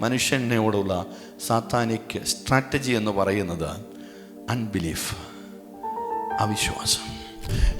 മനുഷ്യനോടുള്ള Satanic strategy എന്ന് പറയുന്നത് unbelief അവിശ്വാസം.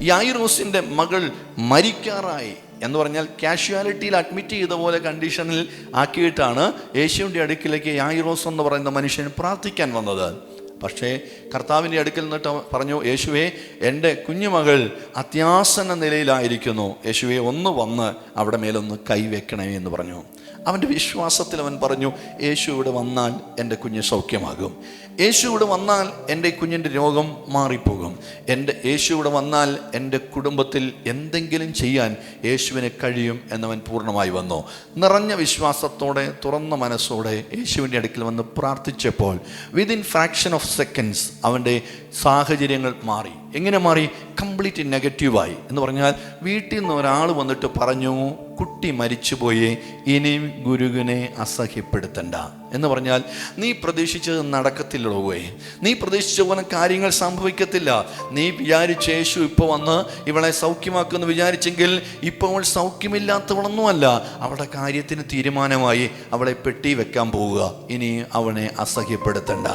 യായിറോസിന്റെ മകൾ മരിക്കാറായി എന്ന് പറഞ്ഞാൽ കാഷ്വാലിറ്റിയിൽ അഡ്മിറ്റ് ചെയ്ത പോലെ കണ്ടീഷനിൽ ആക്കിയിട്ടാണ് യേശുവിന്റെ അടുക്കിലേക്ക് യായിറോസ് എന്ന് പറയുന്ന മനുഷ്യൻ പ്രാർത്ഥിക്കാൻ വന്നത്. പക്ഷേ കർത്താവിന്റെ അടുക്കൽ നിന്നിട്ട് പറഞ്ഞു യേശുവേ എന്റെ കുഞ്ഞുമകൾ അത്യാസന്ന നിലയിലായിരിക്കുന്നു. യേശുവെ ഒന്ന് വന്ന് അവിടെ മേലൊന്ന് കൈവെക്കണേ എന്ന് പറഞ്ഞു. അവന്റെ വിശ്വാസത്തിൽ അവൻ പറഞ്ഞു യേശു ഇവിടെ വന്നാൽ എന്റെ കുഞ്ഞ് സൗഖ്യമാകും. യേശു ഇവിടെ വന്നാൽ എന്റെ കുഞ്ഞിന്റെ രോഗം മാറിപ്പോകും. എന്റെ യേശു ഇവിടെ വന്നാൽ എന്റെ കുടുംബത്തിൽ എന്തെങ്കിലും ചെയ്യാൻ യേശുവിന് കഴിയും എന്നവൻ പൂർണമായി വന്നു. നിറഞ്ഞ വിശ്വാസത്തോടെ തുറന്ന മനസ്സോടെ യേശുവിന്റെ അടുക്കൽ വന്ന് പ്രാർത്ഥിച്ചപ്പോൾ വിതിൻ ഫ്രാക്ഷൻ ഓഫ് സെക്കൻഡ്സ് അവന്റെ സാഹചര്യങ്ങൾ മാറി. എങ്ങനെ മാറി? കംപ്ലീറ്റ് നെഗറ്റീവായി. എന്ന് പറഞ്ഞാൽ വീട്ടിൽ നിന്ന് ഒരാൾ വന്നിട്ട് പറഞ്ഞു കുട്ടി മരിച്ചുപോയി ഇനിയും ഗുരുവിനെ അസഹ്യപ്പെടുത്തണ്ട. എന്ന് പറഞ്ഞാൽ നീ പ്രതീക്ഷിച്ചത് നടക്കത്തില്ലടോവേ നീ പ്രതീക്ഷിച്ച പോലെ കാര്യങ്ങൾ സംഭവിക്കത്തില്ല. നീ വിചാരിച്ച യേശു ഇപ്പോൾ വന്ന് ഇവളെ സൗഖ്യമാക്കുമെന്ന് വിചാരിച്ചെങ്കിൽ ഇപ്പോൾ അവൾ സൗഖ്യമില്ലാത്തവളൊന്നുമല്ല. അവളുടെ കാര്യത്തിന് തീരുമാനമായി അവളെ പെട്ടി വെക്കാൻ പോവുക. ഇനി അവനെ അസഹ്യപ്പെടുത്തണ്ട.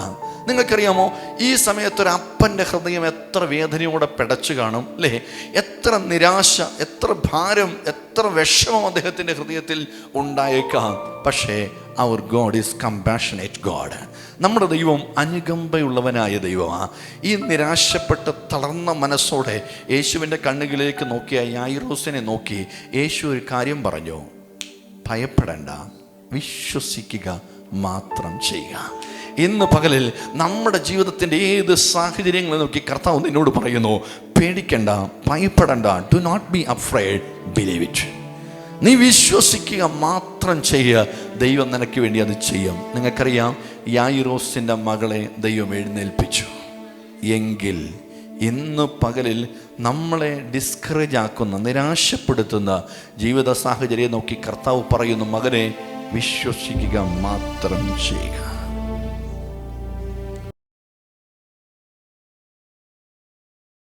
നിങ്ങൾക്കറിയാമോ? ഈ സമയത്ത് അപ്പന്റെ ഹൃദയം എത്ര വേദനയോടെ പിടച്ചു കാണും അല്ലേ? എത്ര നിരാശ എത്ര ഭാരം എത്ര വിഷമം അദ്ദേഹത്തിന്റെ ഹൃദയത്തിൽ ഉണ്ടായേക്കാം. പക്ഷേ അവർ ഗോഡ് ഈസ് കമ്പാഷനേറ്റ് ഗോഡ് നമ്മുടെ ദൈവം അനുകമ്പയുള്ളവനായ ദൈവമാണ് ഈ നിരാശപ്പെട്ട് തളർന്ന മനസ്സോടെ യേശുവിന്റെ കണ്ണുകളിലേക്ക് നോക്കിയ യായിറോസിനെ നോക്കി യേശു ഒരു കാര്യം പറഞ്ഞു. ഭയപ്പെടേണ്ട വിശ്വസിക്കുക മാത്രം ചെയ്യുക. ഇന്ന് പകലിൽ നമ്മുടെ ജീവിതത്തിന്റെ ഏത് സാഹചര്യങ്ങളെ നോക്കി കർത്താവ് നിന്നോട് പറയുന്നു പേടിക്കണ്ട ഭയപ്പെടണ്ട do not be afraid believe it നീ വിശ്വസിക്കുക മാത്രം ചെയ്യുക ദൈവം നിനക്ക് വേണ്ടി അത് ചെയ്യും. നിങ്ങൾക്കറിയാം യായിറോസിന്റെ മകളെ ദൈവം എഴുന്നേൽപ്പിച്ചു. എങ്കിൽ ഇന്ന് പകലിൽ നമ്മളെ ഡിസ്കറേജ് ആക്കുന്ന നിരാശപ്പെടുത്തുന്ന ജീവിത സാഹചര്യം നോക്കി കർത്താവ് പറയുന്നു മകനെ വിശ്വസിക്കുക മാത്രം ചെയ്യുക.